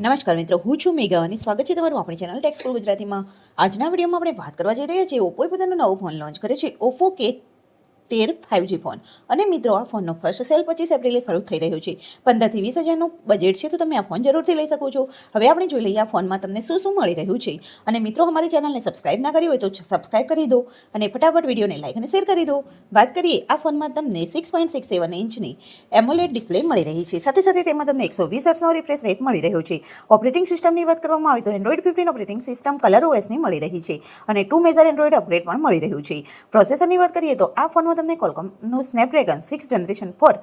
નમસ્કાર મિત્રો, હું છું મેઘા અને સ્વાગત છે તમારું આપણી ચેનલ ટેક્સપોર ગુજરાતીમાં. આજના વિડીયોમાં આપણે વાત કરવા જઈ રહ્યા છીએ ઓપ્પોએ પોતાનો નવો ફોન લોન્ચ કર્યો છે. ઓપ્પો કે તેર ફાઇવજી ફોન અને મિત્રો, આ ફોનનો ફર્સ્ટ સેલ પચીસ એપ્રિલે શરૂ થઈ રહ્યો છે. પંદરથી વીસ હજારનું બજેટ છે, તો તમે આ ફોન જરૂરથી લઈ શકો છો. હવે આપણે જોઈ લઈએ આ ફોનમાં તમને શું શું મળી રહ્યું છે. અને મિત્રો, અમારી ચેનલને સબસ્ક્રાઇબ ના કરી હોય તો સબસ્ક્રાઇબ કરી દો અને ફટાફટ વિડીયોને લાઇક અને શેર કરી દો. વાત કરીએ આ ફોનમાં તમને સિક્સ પોઈન્ટ સિક્સ સેવન ઇંચની એમોલેડ ડિસ્પ્લે મળી રહી છે. સાથે સાથે તેમાં તમને એકસો વીસ હર્ટ્સનો રિફ્રેશ રેટ મળી રહ્યો છે. ઓપરેટિંગ સિસ્ટમની વાત કરવામાં આવે તો Android fifteen operating system Color ઓએસની મળી રહી છે. અને ટુ મેજર એન્ડ્રોઇડ અપડેટ પણ મળી રહ્યું છે. પ્રોસેસરની વાત કરીએ તો આ ફોનમાં તમને કોલકોમનું Snapdragon six generation four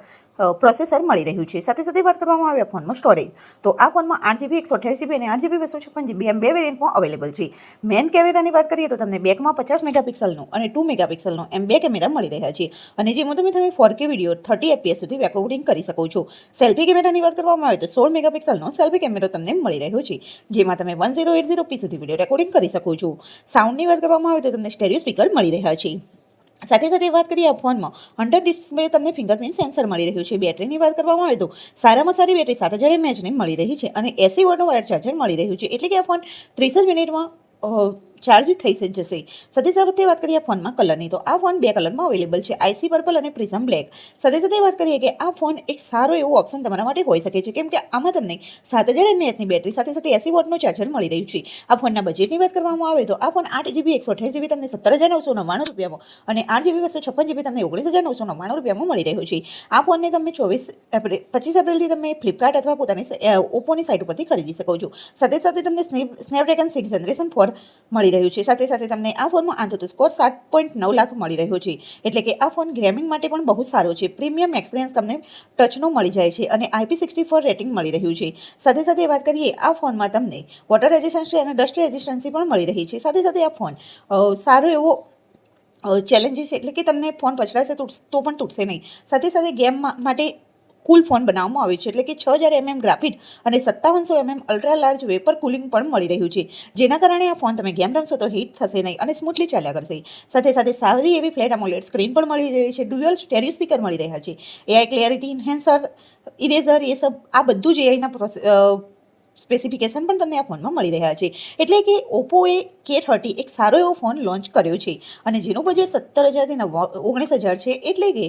processor મળી રહ્યું છે. સાથે સાથે વાત કરવામાં આવે ફોનમાં સ્ટોરેજ તો આ ફોનમાં આઠ જીબી એકસો અઠ્યાવીસ જીબી અને આઠ જીબી બસો છપ્પન જીબી એમ બે વેરિયન્ટમાં અવેલેબલ છે. મેન કેમેરાની વાત કરીએ તો તમને બેકમાં પચાસ મેગાપિક્સલનું અને ટુ મેગાપિક્સલનો એમ બે કેમેરા મળી રહ્યા છે. અને જેમાં તમે તમે four K video thirty FPS સુધી રેકોર્ડિંગ કરી શકો છો. સેલ્ફી કેમેરાની વાત કરવામાં આવે તો સોળ મેગાપિક્સલનો સેલ્ફી કેમેરો તમને મળી રહ્યો છે. જેમાં તમે one zero eight zero p સુધી વીડિયો રેકોર્ડિંગ કરી શકો છો. સાઉન્ડની વાત કરવામાં આવે તો તમને સ્ટેરિયો સ્પીકર મળી રહ્યા છે. સાથે સાથે વાત કરીએ આ ફોનમાં હંડ્રેડ ડિસ્પ્લે તમને ફિંગરપ્રિન્ટ સેન્સર મળી રહ્યું છે. બેટરીની વાત કરવામાં આવે તો સારામાં સારી બેટરી સાત હજાર એમએચની મળી રહી છે અને એસી વોટનું વાયર ચાર્જર મળી રહ્યું છે. એટલે કે આ ફોન ત્રીસ જ મિનિટમાં ચાર્જ થઈ જશે. સાથે સાથે વાત કરીએ ફોનમાં કલરની તો આ ફોન બે કલરમાં અવેલેબલ છે. આઈસી પર્પલ અને પ્રિઝમ બ્લેક સાથે સાથે વાત કરીએ કે આ ફોન એક સારો એવો ઓપ્શન તમારા માટે હોઈ શકે છે. કેમ કે આમાં તમને સાત હજાર એમએચની બેટરી સાથે સાથે એસી વોટનું ચાર્જર મળી રહ્યું છે. આ ફોનના બજેટની વાત કરવામાં આવે તો આ ફોન આઠ જીબી એકસો અઠ્યાવીસ જીબી તમને સત્તર હજાર નવસો નવ્વાણું રૂપિયામાં અને આઠ જીબી બસો છપ્પન જીબી તમને ઓગણીસ હજાર નવસો નવ્વાણું રૂપિયામાં મળી રહ્યું છે. આ ફોનને તમે ચોવીસ એપ્રિલ, પચીસ એપ્રિલથી તમે ફ્લિપકાર્ટ અથવા પોતાની ઓપ્પોની સાઇટ ઉપરથી ખરીદી શકો છો. સાથે સાથે તમને snap Snapdragon six generation four મળી રહ્યું છે. સાથે સાથે તમને આ ફોનમાં આંધો સ્કોર સાત પોઈન્ટ નવ લાખ મળી રહ્યો છે. એટલે કે આ ફોન ગેમિંગ માટે પણ બહુ સારો છે. પ્રીમિયમ એક્સપિરિયન્સ તમને ટચનો મળી જાય છે અને આઈપી સિક્સટી ફોર રેટિંગ મળી રહ્યું છે. સાથે સાથે વાત કરીએ, આ ફોનમાં તમને વોટર રેઝિસ્ટન્સી અને ડસ્ટ રેઝિસ્ટન્સી પણ મળી રહી છે. સાથે સાથે આ ફોન સારો એવો ચેલેન્જીસ એટલે કે તમને ફોન પછડાશે તો પણ તૂટશે નહીં. સાથે સાથે ગેમ માટે કુલ ફોન બનાવવામાં આવ્યો છે. એટલે કે છ હજાર એમએમ ગ્રાફિટ અને સત્તાવનસો MM ultra large vapour cooling પણ મળી રહ્યું છે. જેના કારણે આ ફોન તમે ગેમ રમશો તો હીટ થશે નહીં અને સ્મૂથલી ચાલ્યા કરશે. સાથે સાથે સારી એવી ફ્લેટ અમોલેટ સ્ક્રીન પણ મળી રહી છે. ડ્યુઅલ સ્ટેરિયો સ્પીકર મળી રહ્યા છે. એઆઈ ક્લિયરિટી ઇન્હેન્સર ઇરેઝર એ સબ આ બધું જ એઆઈના સ્પેસિફિકેશન પણ તમને આ ફોનમાં મળી રહ્યા છે. એટલે કે ઓપ્પોએ કે થર્ટી એક સારો એવો ફોન લોન્ચ કર્યો છે. અને જેનું બજેટ સત્તર હજારથી નવ, ઓગણીસ હજાર છે. એટલે કે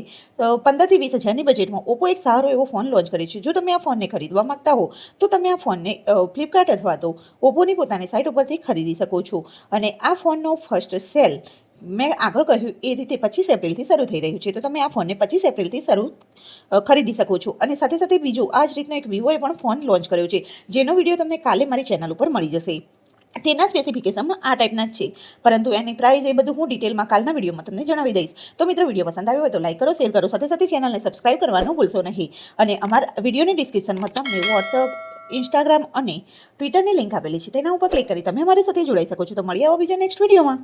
પંદરથી વીસ હજારની બજેટમાં ઓપ્પો એક સારો એવો ફોન લોન્ચ કર્યો છે. જો તમે આ ફોનને ખરીદવા માંગતા હો, તો તમે આ ફોનને ફ્લિપકાર્ટ અથવા તો ઓપ્પોની પોતાની સાઇટ ઉપરથી ખરીદી શકો છો. અને આ ફોનનો ફર્સ્ટ સેલ મેં આગળ કહ્યું, એ રીતે પચીસ એપ્રિલથી શરૂ થઈ રહ્યું છે. તો તમે આ ફોનને પચીસ એપ્રિલથી શરૂ ખરીદી શકો છો. અને સાથે સાથે બીજું, આ જ રીતનો એક વિવોએ પણ ફોન લોન્ચ કર્યો છે, જેનો વીડિયો તમને કાલે મારી ચેનલ ઉપર મળી જશે. તેના સ્પેસિફિકેશન આ ટાઈપના જ છે. પરંતુ એની પ્રાઇસ એ બધું હું ડિટેલમાં કાલના વિડીયોમાં તમને જણાવી દઈશ. તો મિત્રો, વીડિયો પસંદ આવ્યો હોય તો લાઈક કરો શેર કરો, સાથે સાથે ચેનલને સબસ્ક્રાઇબ કરવાનું ભૂલશો નહીં. અને અમારા વિડીયોની ડિસ્ક્રિપ્શનમાં તમને વોટ્સઅપ ઇન્સ્ટાગ્રામ અને ટ્વિટરની લિંક આપેલી છે. તેના ઉપર ક્લિક કરી તમે અમારી સાથે જોડાઈ શકો છો. તો મળી આવો બીજા નેક્સ્ટ વિડીયોમાં.